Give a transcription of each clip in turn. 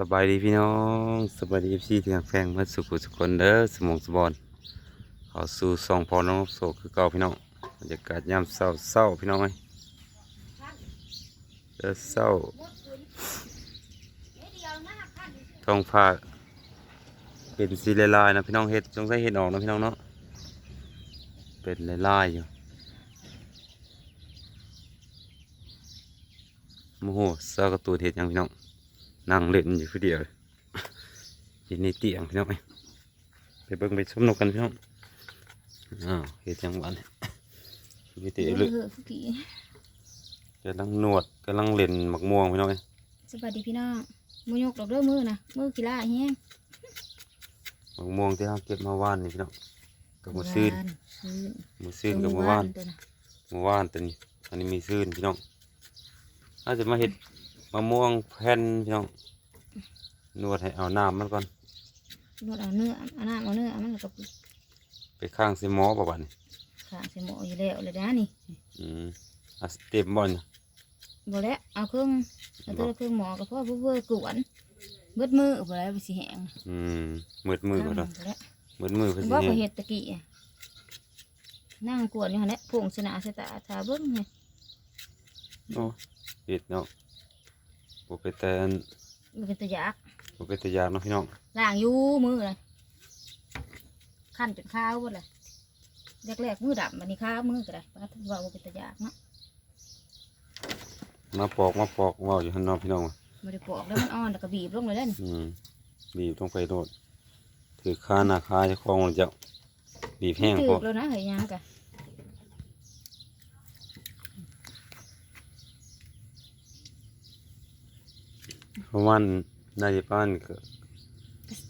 สบายดีพี่น้องสบายดีพี่ที่ทางแฟงเมื่อสุขุสุขคนเด้อสมองสมบอนเขาสู่สองพอน้องโศกคือเก่าพี่น้องบรรยากาศยามเศร้าเศร้าพี่น้องเอ้ยเด้อเศร้าท้องฟ้าเป็นสีลายๆนะพี่น้องเห็ดจงใส่เห็ดออกนะพี่น้องเนาะเป็นลายๆอยู่โมโหเศร้ากระตูดเห็ดยังพี่น้อง นั่งเล่นอยู่คนเดียวอยู่ในเตียงพี่น้องเอ้ยไปเบิ่งไปชมนกกันพี่น้องอ้าวเฮ็ดจังหวะนี่มีเตะลึกเออผู้กี่กำลังนวดกำลังเล่นหมักม่วงพี่น้องเอ้ยสวัสดีพี่น้องมือยกดอกเด้อมือนะมือกีฬาแห้งหมักม่วงที่เราเก็บมาว่านนี่พี่น้องกับมือซื่นซื่นมือซื่นกับมือว่านตัวนะมือว่านตัวนี้อันนี้มีซื่นพี่น้องอาจจะมาเห็ดมะม่วงแผ่นพี่น้องนวดให้เอาน้ำมันก่อนนวดเอาเนื้อเอาน้ำเอาเนื้อเอามันแล้วก็ไปข้างสิหมอประวันนี้ขาใส่หม้ออยู่แล้วเลยนะนี่อืมเอาเต็มบอลบ่แล้วเอาเครื่องเอาตัวละเครื่องหมอก็พอเพื่อๆกวนเบิดมือบ่แล้วไปสิแห้งอืมมืดมือก็บ่ได้แล้วมืดมือก็สิบ่เห็ก็นเฮ็ดตะกี้อะนั่งกวนอยู่หั่นแหละผงชนะสตาทาเบิ่งไงโอ้เห็ดเนาะ บ่เป็นแต่อันมันเป็นตะยากบ่เป็นแต่ยากเนาะพี่น้องล้างอยู่มือเลยขั้นจนข้าวหมดเลยแรกๆมือดำมันนี่ข้าวมือก็ได้ปาว่าบ่เป็นตะยากเนาะมาปอกมาปอกเว้าอยู่ข้างนอกพี่น้องว่ะไม่ได้ปอกแล้วมันอ่อนแล้วก็บีบลงเลยเล่นอืมบีบต้องไปโดดถือคาหน้าคาเจะคลองเจ้าบีบแห้งถืพออแล้วนะเฮ้ยยังกะ เพราะว่าน่าจะป้านก็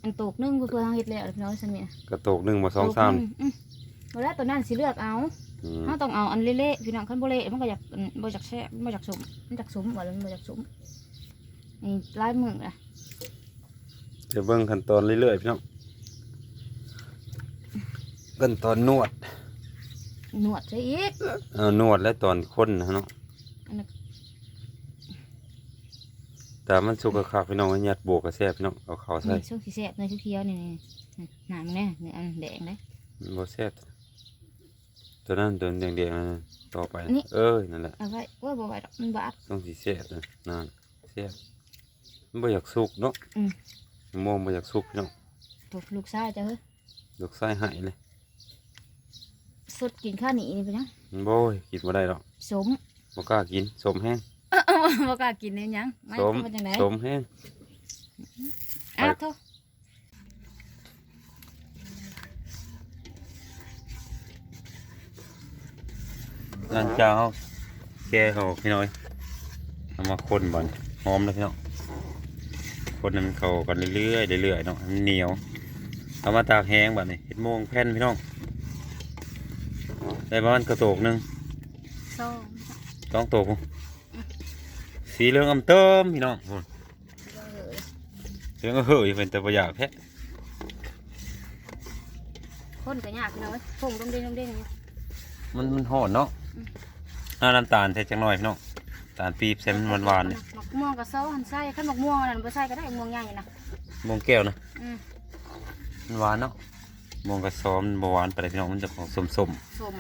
อันตกนึ่งเพื่อเฮ็ดแล้วพี่น้องสันเนี่ยกระโตกหนึ่งมาสองสามตกนึ่อืมบ่แล้วตัวนั้นสิเลือกเอาอืมเราต้องเอาอันเละๆพี่น้องคันบ่เละมันก็อยากอันบ่อยากแซ่บบ่อยากสมมันอยากสมว่าแล้วมันบ่อยากสมนี่ลายมืออะจะเบิ่งขั้นตอนเรื่อยๆพี่น้องขั้นตอนนวดหนวดซะอีกเออนวดและตอนคนนะเนาะ อันนั้น แต่มันสุกคักๆพี่น้องยัดบวกกระแซบพี่น้องเอาข้าวใส่นี่ช่วงสีแซ่บในเขียวๆนี่นี่นี่หนามันแน่นี่อันแดงเลยมันบ่แซ่บตัวนั้นตัวแดงๆนั่นน่ะต่อไปนี่เอ้ยนั่นแหละเอาไว้โอ้ยบ่ไหวดอกมันบาดต้องสีแซ่บนะนั่นแซ่บมันบ่อยากสุกเนาะอืมมะม่วงบ่อยากสุกพี่น้องถูกลูกชายจ้ะเฮ้ยลูกไส้หายเลยสดกินข้าวหนีนี่ไปนะมันบ่ยกินบ่ได้หรอกสมบ่กล้ากินสมแห้ง บ่กล้ากินเลยยังไม่สมเป็นจังไดสมแห้งอ้าวโทษหลังจากเอาแก่เขาพี่น้อยเอามาคนบ่อนหอมเลยพี่น้องคนนั้นมันเข้ากันเรื่อยๆเรื่อยๆเนาะให้มันเหนียวเอามาตากแห้งบัดนี้เฮ็ดโมงแผ่นพี่น้องได้ประมาณกระโตกหนึงสองต้องโตก สีเหลืองอำเติมพี่น้องโอ้ยเออเหลืองก็เฮ้ยเป็นแต่บ่อยากแท้คนก็ยากพี่น้อยพงลงเด้งลงเด้งอยู่มันมันหอนเนาะเอาน้ำตาลใส่จังหน่อยพี่น้องตาลปี๊บใส่มันหวานๆเนี่ยหมักม่วงกับเซาหันไส้ขั้นหมักม่วงอันนั้นบ่ใส่ก็ได้ม่วงใหญ่นะมงแก้วนะอืมมันหวานเนาะมงกระซ้อมมันบ่หวานไปเลยพี่น้องมันจะของสมสมสม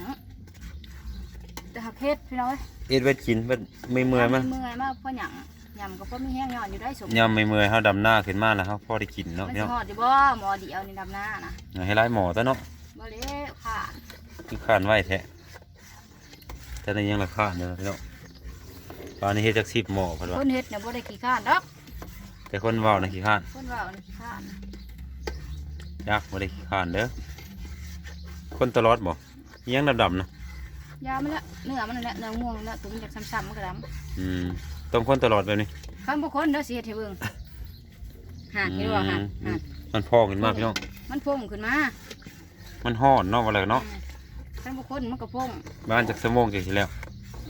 แต่หักเพชรพี่น้อยๆเอ็ดไว้กินเว้ไม่เมื่อยมั้ยเมื่อยมากเพราะหยังยำก็เพราะมีแห้งย้อนอยู่ได้สมยามไม่เมื่อยเฮาดำหน้าขึ้นมาแล้วเฮาพอได้กินเนาะมันพี่สิน้องฮอดอยู่บ่หมอเดียวนี่ดำหน้านะให้ไล่หมอตัวเนาะบ่เละค่ะคือข้านไว้แท้แต่ในยังละข้านเนาะพี่น้องปานนี้เฮ็ดจัก10หมอเพิ่นว่าคนเฮ็ดเนี่ยบ่ได้ขี้ข้านดอกแต่คนเว้านะขี้ข้านคนเว่านี่ขี้ข้านยากบ่ได้ขี้ข้านเด้อคนตลอดบ่อิหยังดำๆนะ ยามันละเนื้อมันนั่นแหละเนื้อม่วงเนื้อตุ๋นจากซ้ำๆมันก็ดำอืมต้องคนตลอดแบบนี้คันบ่คนเด้อสิเฮ็ดให้เบิ่งหากเห็นบ่หากอืหามกมันพอขึ้นมาพี่น้อง มันพุ่งขึ้นมามันฮ้อนเนาะว่าแล้วเนาะคันบ่คนมันก็พุ่งบ้านจากสมองจังซี่แล้ว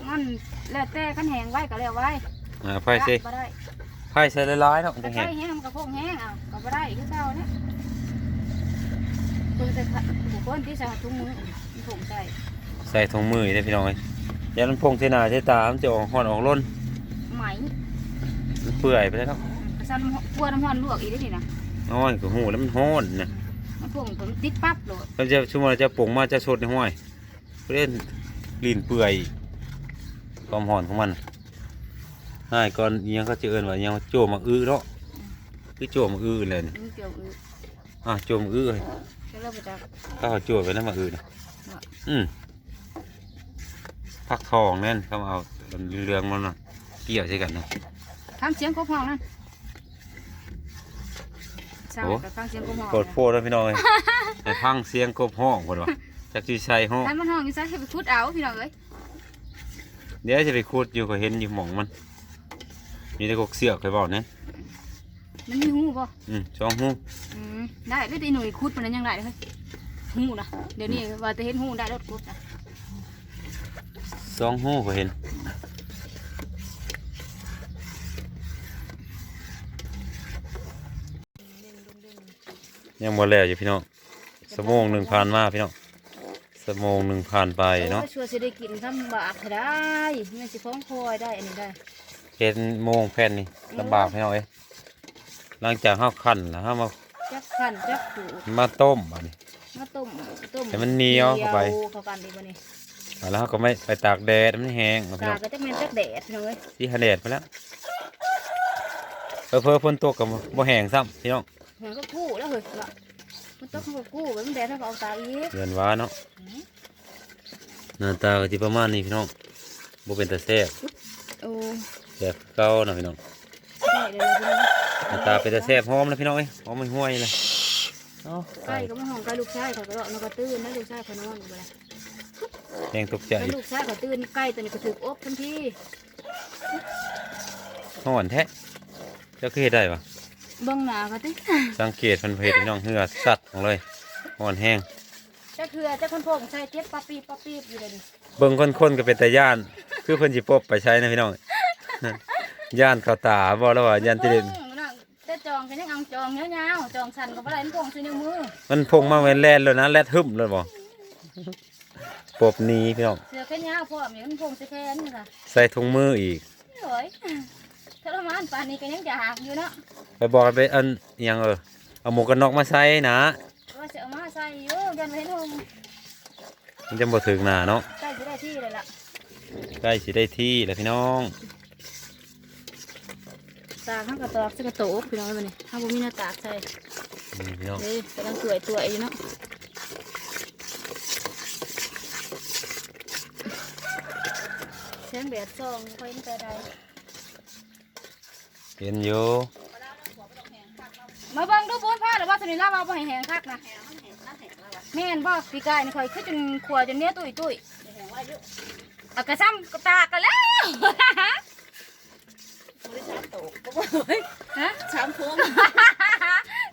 มันแล้วแต่คันแห้งไว้ก็แล้วไว้อ่าไฟสิบ่ได้ไฟใส่หลายๆเนาะแต่จังไฟแห้งแห้งมันก็พุ่งแห้งเอาก็บ่ได้คือเก่าเนี่ยตัวแต่ผู้คนที่ใส่ถุงมือมันพุ่งใส่ใส่ถุงมือได้อพี่น้องเอ้ยอย่ามันพงใส่หน้าใส่ตามันจะออกฮ้อนออกร้นไหมมันเปื่อยไปแล้วเนาะผซ้ำน้ำร้อนกลัวน้ำร้อนลวกอีกได้นี่นะน้อยก็หูแล้วมันฮ้อนเนี่ยมันพุ่งผมติดปั๊บโหลดมันจะชั่วโมงจะปรุงมาจะสดในห้วยเล่นลีนเปื่อยความหอนของมันง่ายก่อนอิหยังเขาจะเอิ้นว่าอิหยังโจมักอื้อเนาะคือโจมักอื้อเลยนี่มันเกี่ยวอืออะโจมักอื้อเลยจะเริ่มไปจากถ้าเขาโจไปแล้วมักอื้อนะว่าอืม พักทองนั่นเขามาเอาเรื่องมันน่ะเกี่ยวใช่กันนะฟังเสียงกบห้องนั่นสร้างโอ้กับฟังเสียงกบห้องกดโพดแล้วพี่น้องเอ้ยให้ฟังเสียงกบห้องคนวะจากที่ใส่ห้องถ้ามันห้องอยู่ซะให้ไปคุดเอาพี่น้องเอ้ยเดี๋ยวจะไปคูดอยู่ก็เห็นอยู่หม่องมัน มีแต่กกเสียกเคยบอกเนี่ยมันมีหูบ่อืมสองหูอืมได้ได้ตีหน่วยคุดมันนั้นยังไงเฮ้ยหูนะเดี๋ยวนี้ว่าจะเห็นหูได้รถคุดนะ สองหูก็เห็น ยังบ่แล้วอยู่พี่น้องสมงหนึ่งผ่านมาพี่น้องสมงหนึ่งผ่านไปเนาะโอ้ยชัวร์สิได้กินทำบาปให้ได้ไม่สิฟ้องคอยได้อันนี้ได้เห็นโมงแผ่นนี่ลำบากพี่น้องเอ้ยหลังจากข้าวขันแล้วข้ามาจักขันจักผูมาต้มอันนี้มาต้มต้มให้มันเหนียวเข้าไปเข้ากันดีบ่นี่ แล้วเขาก็ไม่ไปตากแดดมันแห้งเอาพี่ตาน้องก็จักแม่นจักแดดพี่น้องเอ้ยที่ฮันแดดไปแล้วเออเพิ่ฝนตกกับบ่แห้งซ้ำพี่น้องมันก็กู้แล้วเฮ้ยละมันต้องก็กู้มันแดดถ้าก็เอาตาอีก เดือนว้าเนาะหน้าตาก็สิประมาณนี้พี่น้องบ่เป็นตาแซ่บโอ้แซ่บคือเก่านะพี่น้องได้เลยล่ะพี่น้องหน้าตาเป็นตาแซ่บหอมนะพี่น้องเอ้ยหอมไม่ห่วยเลยเนาะไก่ก็มาห้องไก่ลูกชายเขาก็เลาะมันก็ตื่นนะลูกชายเขานอนอยู่บ่ล่ะ แห้งตกใจแล้วลูกชายเขาตื่นไก่ตัวนี้ก็ถูกอบทันทีห่อนแท้เจ้าคือเฮ็ดได้ปะเบิ่งหน้าเขาติสังเกตเพิ่นเฮ็ดพี่น้องเหือสัตว์ของเลยห่อนแห้งจักเทื่อจักคนพวกใส่เจ็บปั๊บปีบปั๊บปีบอยู่เลยนี่เบิ่งคนๆก็เป็นตาย่าน คือเพิ่นสิปบไปใช้นะพี่น้องย่านเข้าตาบ่แล้วว่าย่านที่เด่นบิ่งน่ะแต่จองก็ยังเอาจองยาวๆจองสั่นก็บ่ได้มันพวงใส่นิ้วมือมันพงมาแม่นแล่นแล้วนะแล่นหึมเลยบ่ ปบหนี้พี่น้องเสือแค่ยาวพร้อมนี่มันพวงใส่แขนนี่ค่ะใส่ถุงมืออีกโอ้ยทรมานป่านนี้ก็ยังจะหักอยู่เนาะไปบอกให้ไปอันอิหยังเออเอาหมวกกันน็อกมาใส่นะว่าสิเอามาใส่อยู่ยันบ่เห็นหงมันจะบ่ถึงหน้าเนาะใส่สิได้ที่เลยล่ะใกล้สิได้ที่แล้วพี่น้องตากข้างกระตอกใส่กระโตกพี่น้องมันนี่ถ้าบ่มีหน้าตากใส่นี่พี่น้องเฮ้ยกำลังสวยตัวอยู่เนาะ แสงแดดส่องค่อยเห็นแต่ใดเห็นอยู่มาเบิ่งดูปูนผ้าหรือว่าสนิทลาว่าบ่ให้แห้งคักนะแม่นบ่ปีกายนี่ค่อยคือจนขัวจนเนี้ยตุ้ยตุ้ยเอากระซ้ำกระตากกันแล้วไม่ได้ช้ำตกก็บ่เฮ้ยฮะช้ำโค้ง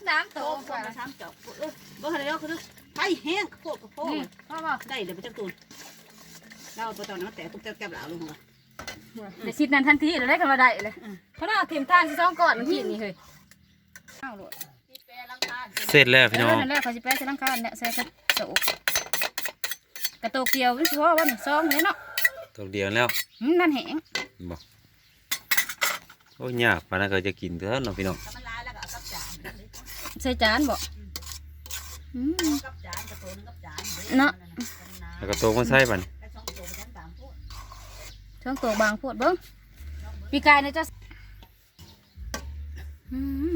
น้ำโตโค้งกว่ามาช้ำจอกเออบ่ทันแล้วคือไผแห้งโคตรกระโพงนี่พ่อบ่ได้เดี๋ยวไปจักตูน เราบ่ต้องนั้นแต่ตุ๊กแก้วหลาลงหัวเดี๋ยวชิดนั้นทันทีเดี๋ยวได้กันมาได้เลยเพราะน่าเตรียมทานสิสองก่อนมันกินนี่เฮ้ยเอาโลดเสร็จแล้วพี่น้องนั่นแหละเขาสิแปะใส่ลังคาเนี่ยใส่กระโตกกระโตกเดียวมันสิพอว่านี่ซองเลยเนาะตกเดียวแล้วอืมนั่นแห้งบอกโอ้ยยากปานนั้นก็จะกินเถอะเนาะพี่น้องถ้ามันลายแล้วก็เอากับจานใส่จานบ่อืมกับจานกระโตนกับจานเนาะแล้วก็โตมาใส่บัดน ช่องโตบางโพดเบิ้งปีกายเนี่ยจะอืม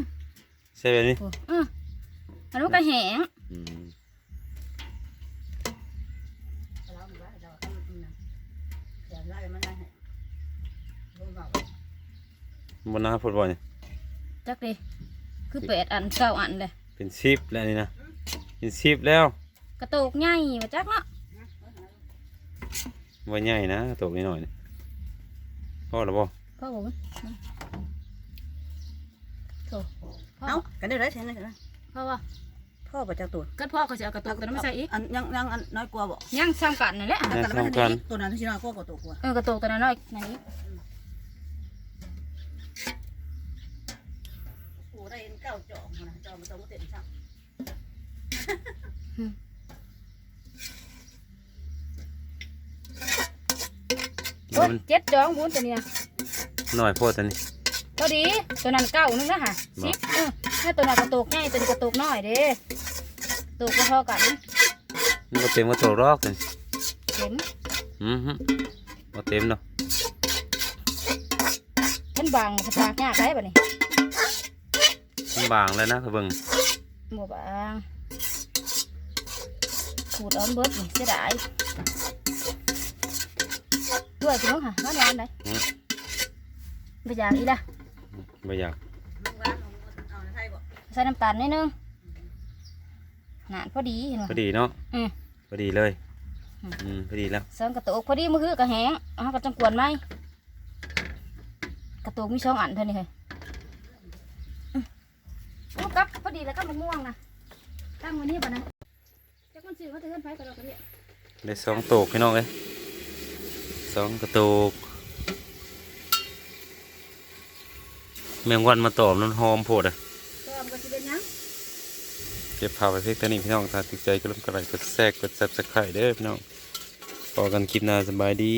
ใส่แบบนี้โอ้อืออันนั้นก็แห้งอืมเราอยู่ว่าเราต้องนั่นเดี๋ยวไล่มันได้ให้ลงเบาบนหน้าฟุตบอลนี่จักดิคือแปดอันเก้าอันเลยเป็นซิปแล้วนี่นะเป็นซิปแล้ว กระโตกใหญ่มาจักเนาะว่าใหญ่นะตกนิดหน่อยนี่ พอแล้วบ่พ่อผมโถพ่อเอ้ากันได้ไรเท่านั้นพ่อว่าพ่อบ่จักตูนก็พ่อเขาจะเอากระโตกตัวนั้นมาใส่อีกอันยังยังอันน้อยกว่าบ่ยังซ้ำกันนั่นแหละแต่กันมันตัวนั้นที่น้อยกว่าตัวกว่าเออกระโตกตัวนั้นน้อยไหนโอ้ได้เก้าจอกนะจอกมันต้องเต็มซ้ำ โอ้ยเจ็ดดองบุญตัวนี้นะหน่อยโพดตัวนี้พอดีตัวนั้นเก้านึงนะฮะสิบเออถ้าตัวนั้นกระตุกง่ายตัวนี้กระตุกน้อยเด้กระตุกก็เท่ากันมันก็เต็มก็โตรอกเลยเข็มอือฮึบ่เต็มเนาะเพิ่นบางสปากยากได้บ่นี่มันบางแล้วนะเบิ่งบ่บางขูดเอาเบิดนี่เสียดาย ด้วยพี่น้องค่ะร้านร้านไหนไปอยากอีละบ่อยากลูกร้านของเอาในไทยบ่ใส่น้ำตาลนิดนึงนานพอดีเห็นไหมพอดีเนาะอืมพอดีเลยอืมอืมพอดีแล้วเสริมกระตุกพอดีมือคือกระแหงเอากระจังกวนไหมกระตุกมีสองอันเท่านี้เลยอืมเอากับพอดีแล้วก็มะม่วงนะตั้งไว้นี่ป่ะนะจักมันซื้อเขาจะเลื่อนไปกระดอกกระเดียได้สองโตกพี่น้องเอ้ยส องกระโตกแมงวันมาตอมน้ำหอมโพดอะก็มันก็จะเป็นหยังเก็บภาพไปเพียงเท่านี้พี่น้องถ้าติดใจก็ร่วมกันไลค์กดแทรกกดซับสไครต์เด้อพี่น้องพอกันคลิปหน้าสบายดี